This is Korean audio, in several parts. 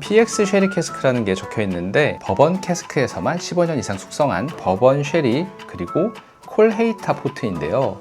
PX 쉐리 캐스크라는 게 적혀 있는데 버번 캐스크에서만 15년 이상 숙성한 버번 쉐리 그리고 콜헤이타 포트인데요.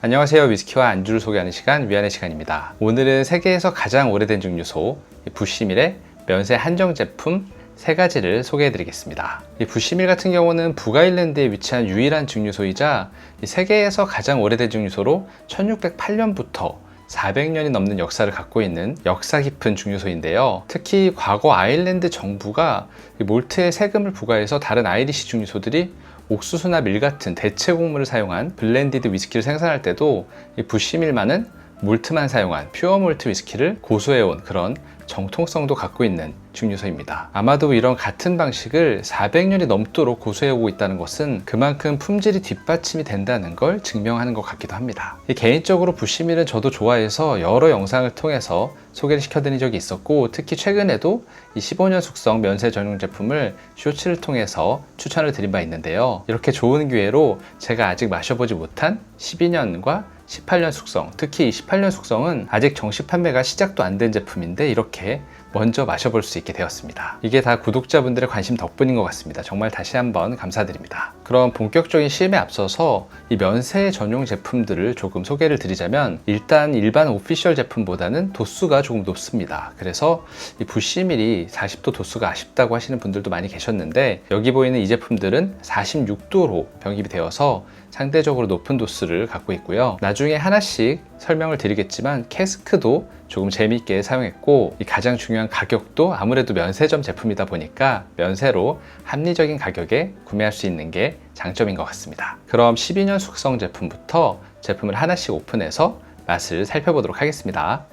안녕하세요. 위스키와 안주를 소개하는 시간 위안의 시간입니다. 오늘은 세계에서 가장 오래된 증류소 이 부시밀의 면세 한정 제품 세 가지를 소개해 드리겠습니다. 이 부시밀 같은 경우는 북아일랜드에 위치한 유일한 증류소이자 이 세계에서 가장 오래된 증류소로 1608년부터 400년이 넘는 역사를 갖고 있는 역사 깊은 증류소인데요. 특히 과거 아일랜드 정부가 이 몰트에 세금을 부과해서 다른 아이리시 증류소들이 옥수수나 밀 같은 대체 곡물을 사용한 블렌디드 위스키를 생산할 때도 이 부시밀만은 몰트만 사용한 퓨어 몰트 위스키를 고수해온 그런 정통성도 갖고 있는 증류소입니다. 아마도 이런 같은 방식을 400년이 넘도록 고수해오고 있다는 것은 그만큼 품질이 뒷받침이 된다는 걸 증명하는 것 같기도 합니다. 이 개인적으로 부시밀은 저도 좋아해서 여러 영상을 통해서 소개를 시켜드린 적이 있었고 특히 최근에도 이 15년 숙성 면세 전용 제품을 쇼츠를 통해서 추천을 드린 바 있는데요. 이렇게 좋은 기회로 제가 아직 마셔보지 못한 12년과 18년 숙성, 특히 이 18년 숙성은 아직 정식 판매가 시작도 안 된 제품인데 이렇게 먼저 마셔볼 수 있게 되었습니다. 이게 다 구독자분들의 관심 덕분인 것 같습니다. 정말 다시 한번 감사드립니다. 그럼 본격적인 시음에 앞서서 이 면세 전용 제품들을 조금 소개를 드리자면 일단 일반 오피셜 제품보다는 도수가 조금 높습니다. 그래서 이 부시밀이 40도 도수가 아쉽다고 하시는 분들도 많이 계셨는데 여기 보이는 이 제품들은 46도로 병입이 되어서 상대적으로 높은 도수를 갖고 있고요. 나중에 하나씩 설명을 드리겠지만 캐스크도 조금 재미있게 사용했고 이 가장 중요한 가격도 아무래도 면세점 제품이다 보니까 면세로 합리적인 가격에 구매할 수 있는 게 장점인 것 같습니다. 그럼 12년 숙성 제품부터 제품을 하나씩 오픈해서 맛을 살펴보도록 하겠습니다.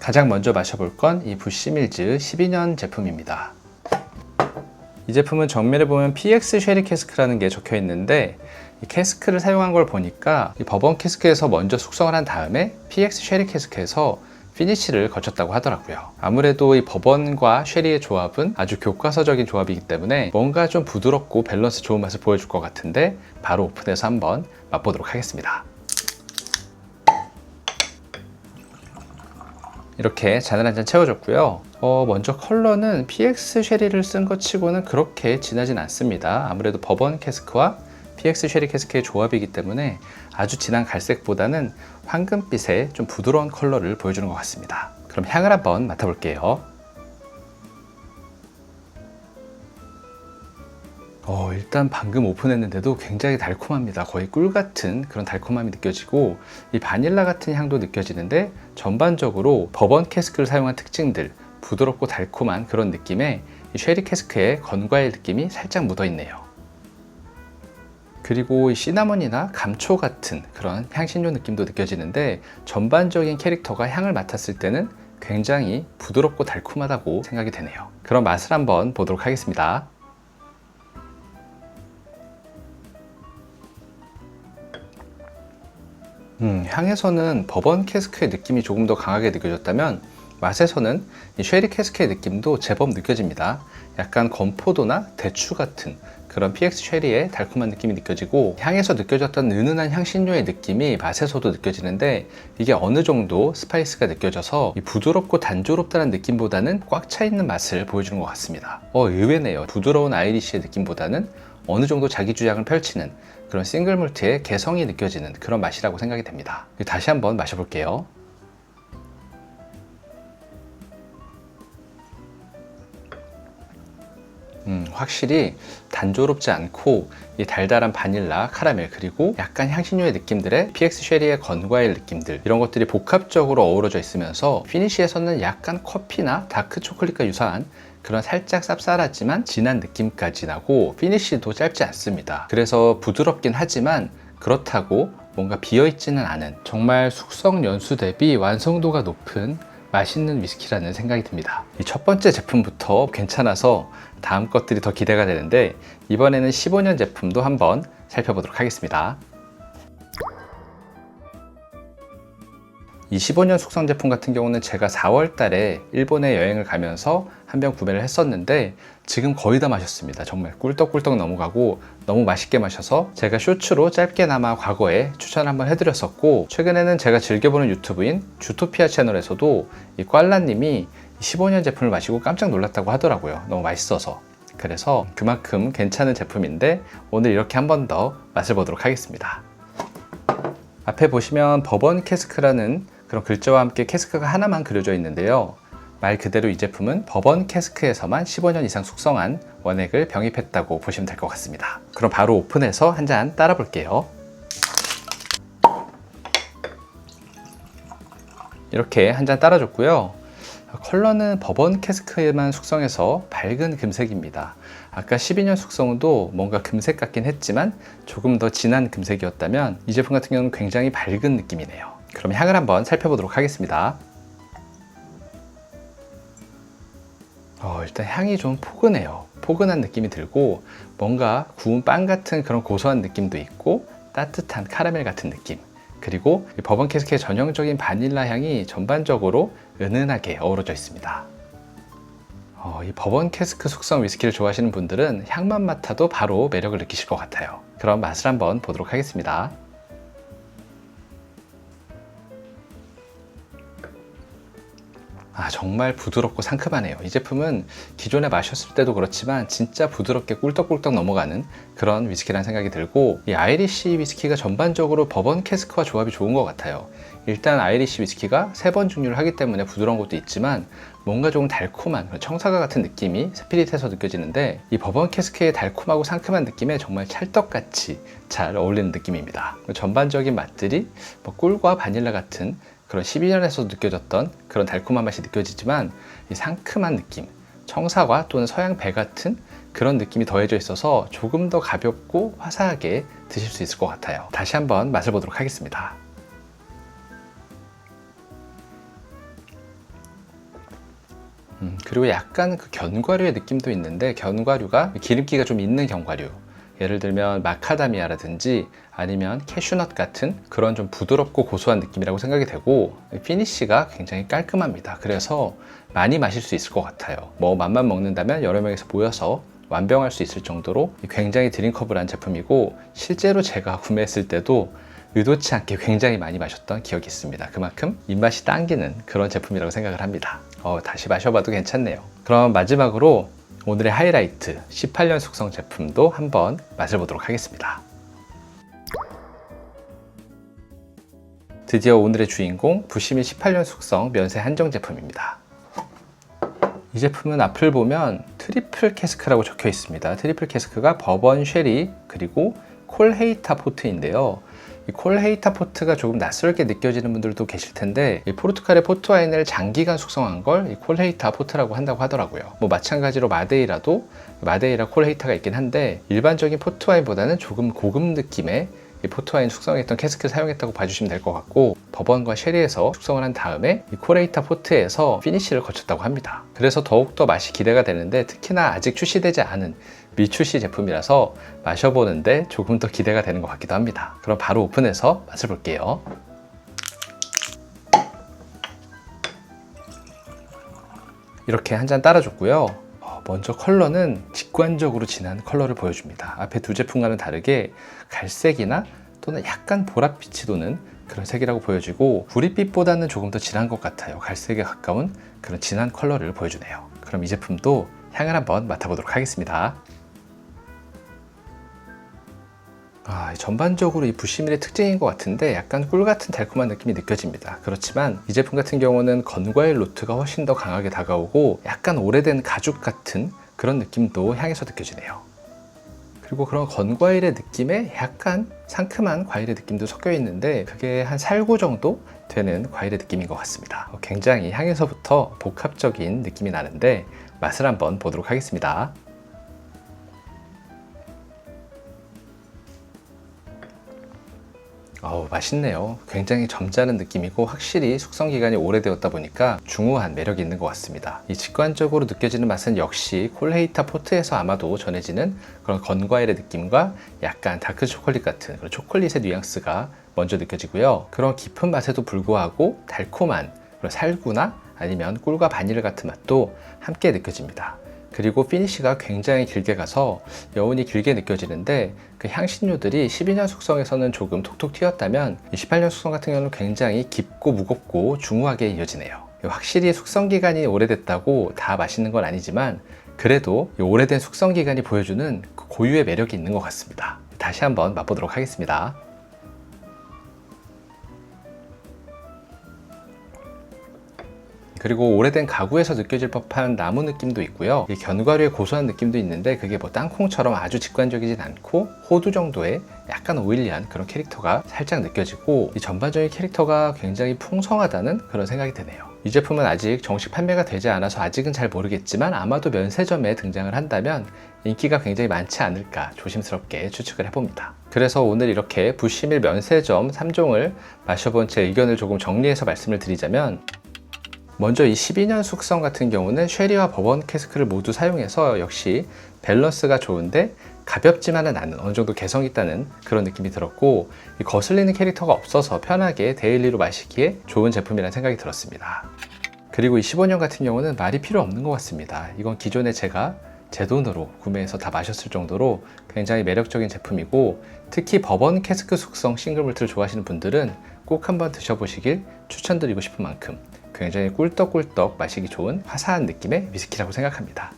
가장 먼저 마셔볼 건 이 부시밀즈 12년 제품입니다. 이 제품은 정면에 보면 PX 쉐리 캐스크라는 게 적혀 있는데 이 캐스크를 사용한 걸 보니까 이 버번 캐스크에서 먼저 숙성을 한 다음에 PX 쉐리 캐스크에서 피니쉬를 거쳤다고 하더라고요. 아무래도 이 버번과 쉐리의 조합은 아주 교과서적인 조합이기 때문에 뭔가 좀 부드럽고 밸런스 좋은 맛을 보여줄 것 같은데 바로 오픈해서 한번 맛보도록 하겠습니다. 이렇게 잔을 한 잔 채워줬고요. 어, 먼저 컬러는 PX 쉐리를 쓴 것 치고는 그렇게 진하진 않습니다. 아무래도 버번 캐스크와 PX 쉐리 캐스크의 조합이기 때문에 아주 진한 갈색보다는 황금빛의 좀 부드러운 컬러를 보여주는 것 같습니다. 그럼 향을 한번 맡아볼게요. 어, 일단 방금 오픈했는데도 굉장히 달콤합니다. 거의 꿀 같은 그런 달콤함이 느껴지고 이 바닐라 같은 향도 느껴지는데 전반적으로 버번 캐스크를 사용한 특징들 부드럽고 달콤한 그런 느낌에 이 쉐리 캐스크의 건과일 느낌이 살짝 묻어 있네요. 그리고 이 시나몬이나 감초 같은 그런 향신료 느낌도 느껴지는데 전반적인 캐릭터가 향을 맡았을 때는 굉장히 부드럽고 달콤하다고 생각이 되네요. 그럼 맛을 한번 보도록 하겠습니다. 음, 향에서는 버번 캐스크의 느낌이 조금 더 강하게 느껴졌다면 맛에서는 이 쉐리 캐스크의 느낌도 제법 느껴집니다. 약간 건포도나 대추 같은 그런 PX 쉐리의 달콤한 느낌이 느껴지고 향에서 느껴졌던 은은한 향신료의 느낌이 맛에서도 느껴지는데 이게 어느 정도 스파이스가 느껴져서 부드럽고 단조롭다는 느낌보다는 꽉 차 있는 맛을 보여주는 것 같습니다. 어, 의외네요. 부드러운 아이리시의 느낌보다는 어느 정도 자기 주장을 펼치는 그런 싱글 몰트의 개성이 느껴지는 그런 맛이라고 생각이 됩니다. 다시 한번 마셔볼게요. 확실히 단조롭지 않고 이 달달한 바닐라, 카라멜 그리고 약간 향신료의 느낌들의 PX 쉐리의 건과일 느낌들 이런 것들이 복합적으로 어우러져 있으면서 피니쉬에서는 약간 커피나 다크 초콜릿과 유사한 그런 살짝 쌉쌀하지만 진한 느낌까지 나고 피니쉬도 짧지 않습니다. 그래서 부드럽긴 하지만 그렇다고 뭔가 비어있지는 않은 정말 숙성 연수 대비 완성도가 높은 맛있는 위스키라는 생각이 듭니다. 이 첫 번째 제품부터 괜찮아서 다음 것들이 더 기대가 되는데 이번에는 15년 제품도 한번 살펴보도록 하겠습니다. 이 15년 숙성 제품 같은 경우는 제가 4월 달에 일본에 여행을 가면서 한 병 구매를 했었는데 지금 거의 다 마셨습니다. 정말 꿀떡꿀떡 넘어가고 너무 맛있게 마셔서 제가 쇼츠로 짧게나마 과거에 추천 한번 해드렸었고 최근에는 제가 즐겨보는 유튜브인 주토피아 채널에서도 이 꽐라님이 15년 제품을 마시고 깜짝 놀랐다고 하더라고요. 너무 맛있어서. 그래서 그만큼 괜찮은 제품인데 오늘 이렇게 한 번 더 맛을 보도록 하겠습니다. 앞에 보시면 버번 캐스크라는 그런 글자와 함께 캐스크가 하나만 그려져 있는데요. 말 그대로 이 제품은 버번 캐스크에서만 15년 이상 숙성한 원액을 병입했다고 보시면 될 것 같습니다. 그럼 바로 오픈해서 한 잔 따라 볼게요. 이렇게 한 잔 따라줬고요. 컬러는 버번 캐스크에만 숙성해서 밝은 금색입니다. 아까 12년 숙성도 뭔가 금색 같긴 했지만 조금 더 진한 금색이었다면 이 제품 같은 경우는 굉장히 밝은 느낌이네요. 그럼 향을 한번 살펴보도록 하겠습니다. 어, 일단 향이 좀 포근해요. 포근한 느낌이 들고 뭔가 구운 빵 같은 그런 고소한 느낌도 있고 따뜻한 카라멜 같은 느낌. 그리고 버번 캐스크의 전형적인 바닐라 향이 전반적으로 은은하게 어우러져 있습니다. 어, 이 버번 캐스크 숙성 위스키를 좋아하시는 분들은 향만 맡아도 바로 매력을 느끼실 것 같아요. 그럼 맛을 한번 보도록 하겠습니다. 아, 정말 부드럽고 상큼하네요. 이 제품은 기존에 마셨을 때도 그렇지만 진짜 부드럽게 꿀떡꿀떡 넘어가는 그런 위스키라는 생각이 들고 이 아이리시 위스키가 전반적으로 버번 캐스크와 조합이 좋은 것 같아요. 일단 아이리시 위스키가 세 번 증류를 하기 때문에 부드러운 것도 있지만 뭔가 조금 달콤한 청사과 같은 느낌이 스피릿해서 느껴지는데 이 버번 캐스크의 달콤하고 상큼한 느낌에 정말 찰떡같이 잘 어울리는 느낌입니다. 전반적인 맛들이 뭐 꿀과 바닐라 같은 그런 12년에서 느껴졌던 그런 달콤한 맛이 느껴지지만 이 상큼한 느낌, 청사과 또는 서양 배 같은 그런 느낌이 더해져 있어서 조금 더 가볍고 화사하게 드실 수 있을 것 같아요. 다시 한번 맛을 보도록 하겠습니다. 음, 그리고 약간 그 견과류의 느낌도 있는데 견과류가 기름기가 좀 있는 견과류 예를 들면 마카다미아라든지 아니면 캐슈넛 같은 그런 좀 부드럽고 고소한 느낌이라고 생각이 되고 피니쉬가 굉장히 깔끔합니다. 그래서 많이 마실 수 있을 것 같아요. 뭐 맛만 먹는다면 여러 명이서 모여서 완병할 수 있을 정도로 굉장히 드링커블한 제품이고 실제로 제가 구매했을 때도 의도치 않게 굉장히 많이 마셨던 기억이 있습니다. 그만큼 입맛이 당기는 그런 제품이라고 생각을 합니다. 어, 다시 마셔봐도 괜찮네요. 그럼 마지막으로 오늘의 하이라이트 18년 숙성 제품도 한번 맛을 보도록 하겠습니다. 드디어 오늘의 주인공 부시미 18년 숙성 면세 한정 제품입니다. 이 제품은 앞을 보면 트리플 캐스크라고 적혀 있습니다. 트리플 캐스크가 버번 쉐리 그리고 콜헤이타 포트인데요. 이 콜헤이타 포트가 조금 낯설게 느껴지는 분들도 계실 텐데 이 포르투갈의 포트 와인을 장기간 숙성한 걸 이 콜헤이타 포트라고 한다고 하더라고요. 뭐 마찬가지로 마데이라도 마데이라 콜헤이타가 있긴 한데 일반적인 포트 와인보다는 조금 고급 느낌의 이 포트와인 숙성했던 캐스크를 사용했다고 봐주시면 될 것 같고 버번과 쉐리에서 숙성을 한 다음에 이 코레이타 포트에서 피니쉬를 거쳤다고 합니다. 그래서 더욱더 맛이 기대가 되는데 특히나 아직 출시되지 않은 미출시 제품이라서 마셔보는데 조금 더 기대가 되는 것 같기도 합니다. 그럼 바로 오픈해서 맛을 볼게요. 이렇게 한 잔 따라줬고요. 어, 먼저 컬러는 직관적으로 진한 컬러를 보여줍니다. 앞에 두 제품과는 다르게 갈색이나 또는 약간 보랏빛이 도는 그런 색이라고 보여지고 구릿빛보다는 조금 더 진한 것 같아요. 갈색에 가까운 그런 진한 컬러를 보여주네요. 그럼 이 제품도 향을 한번 맡아보도록 하겠습니다. 아, 전반적으로 이 부시밀의 특징인 것 같은데 약간 꿀 같은 달콤한 느낌이 느껴집니다. 그렇지만 이 제품 같은 경우는 건과일 노트가 훨씬 더 강하게 다가오고 약간 오래된 가죽 같은 그런 느낌도 향에서 느껴지네요. 그리고 그런 건과일의 느낌에 약간 상큼한 과일의 느낌도 섞여 있는데 그게 한 살구 정도 되는 과일의 느낌인 것 같습니다. 굉장히 향에서부터 복합적인 느낌이 나는데 맛을 한번 보도록 하겠습니다. 어우, 맛있네요. 굉장히 점잖은 느낌이고 확실히 숙성 기간이 오래되었다 보니까 중후한 매력이 있는 것 같습니다. 이 직관적으로 느껴지는 맛은 역시 콜헤이타 포트에서 아마도 전해지는 그런 건과일의 느낌과 약간 다크 초콜릿 같은 그런 초콜릿의 뉘앙스가 먼저 느껴지고요. 그런 깊은 맛에도 불구하고 달콤한 그런 살구나 아니면 꿀과 바닐라 같은 맛도 함께 느껴집니다. 그리고 피니쉬가 굉장히 길게 가서 여운이 길게 느껴지는데 그 향신료들이 12년 숙성에서는 조금 톡톡 튀었다면 28년 숙성 같은 경우는 굉장히 깊고 무겁고 중후하게 이어지네요. 확실히 숙성 기간이 오래됐다고 다 맛있는 건 아니지만 그래도 이 오래된 숙성 기간이 보여주는 그 고유의 매력이 있는 것 같습니다. 다시 한번 맛보도록 하겠습니다. 그리고 오래된 가구에서 느껴질 법한 나무 느낌도 있고요. 이 견과류의 고소한 느낌도 있는데 그게 뭐 땅콩처럼 아주 직관적이진 않고 호두 정도의 약간 오일리한 그런 캐릭터가 살짝 느껴지고 이 전반적인 캐릭터가 굉장히 풍성하다는 그런 생각이 드네요. 이 제품은 아직 정식 판매가 되지 않아서 아직은 잘 모르겠지만 아마도 면세점에 등장을 한다면 인기가 굉장히 많지 않을까 조심스럽게 추측을 해봅니다. 그래서 오늘 이렇게 부시밀 면세점 3종을 마셔본 제 의견을 조금 정리해서 말씀을 드리자면 먼저 이 12년 숙성 같은 경우는 쉐리와 버번 캐스크를 모두 사용해서 역시 밸런스가 좋은데 가볍지만은 않은 어느 정도 개성 있다는 그런 느낌이 들었고 이 거슬리는 캐릭터가 없어서 편하게 데일리로 마시기에 좋은 제품이라는 생각이 들었습니다. 그리고 이 15년 같은 경우는 말이 필요 없는 것 같습니다. 이건 기존에 제가 제 돈으로 구매해서 다 마셨을 정도로 굉장히 매력적인 제품이고 특히 버번 캐스크 숙성 싱글몰트를 좋아하시는 분들은 꼭 한번 드셔보시길 추천드리고 싶은 만큼 굉장히 꿀떡꿀떡 마시기 좋은 화사한 느낌의 위스키라고 생각합니다.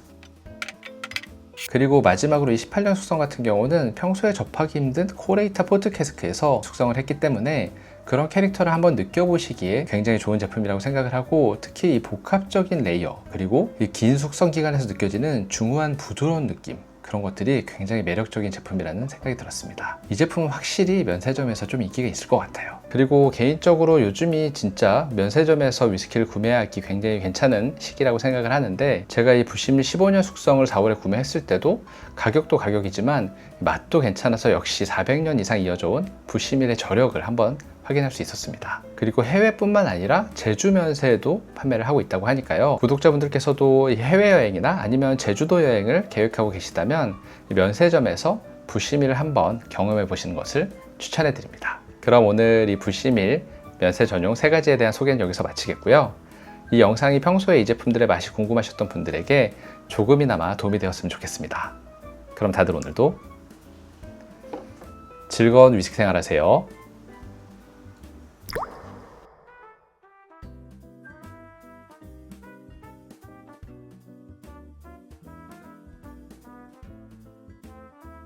그리고 마지막으로 28년 숙성 같은 경우는 평소에 접하기 힘든 코레이타 포트 캐스크에서 숙성을 했기 때문에 그런 캐릭터를 한번 느껴보시기에 굉장히 좋은 제품이라고 생각을 하고 특히 이 복합적인 레이어 그리고 이 긴 숙성 기간에서 느껴지는 중후한 부드러운 느낌 그런 것들이 굉장히 매력적인 제품이라는 생각이 들었습니다. 이 제품은 확실히 면세점에서 좀 인기가 있을 것 같아요. 그리고 개인적으로 요즘이 진짜 면세점에서 위스키를 구매하기 굉장히 괜찮은 시기라고 생각을 하는데 제가 이 부시밀 15년 숙성을 4월에 구매했을 때도 가격도 가격이지만 맛도 괜찮아서 역시 400년 이상 이어져 온 부시밀의 저력을 한번 확인할 수 있었습니다. 그리고 해외뿐만 아니라 제주 면세에도 판매를 하고 있다고 하니까요. 구독자분들께서도 해외 여행이나 아니면 제주도 여행을 계획하고 계시다면 면세점에서 부시밀을 한번 경험해 보시는 것을 추천해 드립니다. 그럼 오늘 이 부시밀 면세 전용 세 가지에 대한 소개는 여기서 마치겠고요. 이 영상이 평소에 이 제품들의 맛이 궁금하셨던 분들에게 조금이나마 도움이 되었으면 좋겠습니다. 그럼 다들 오늘도 즐거운 위스키 생활 하세요.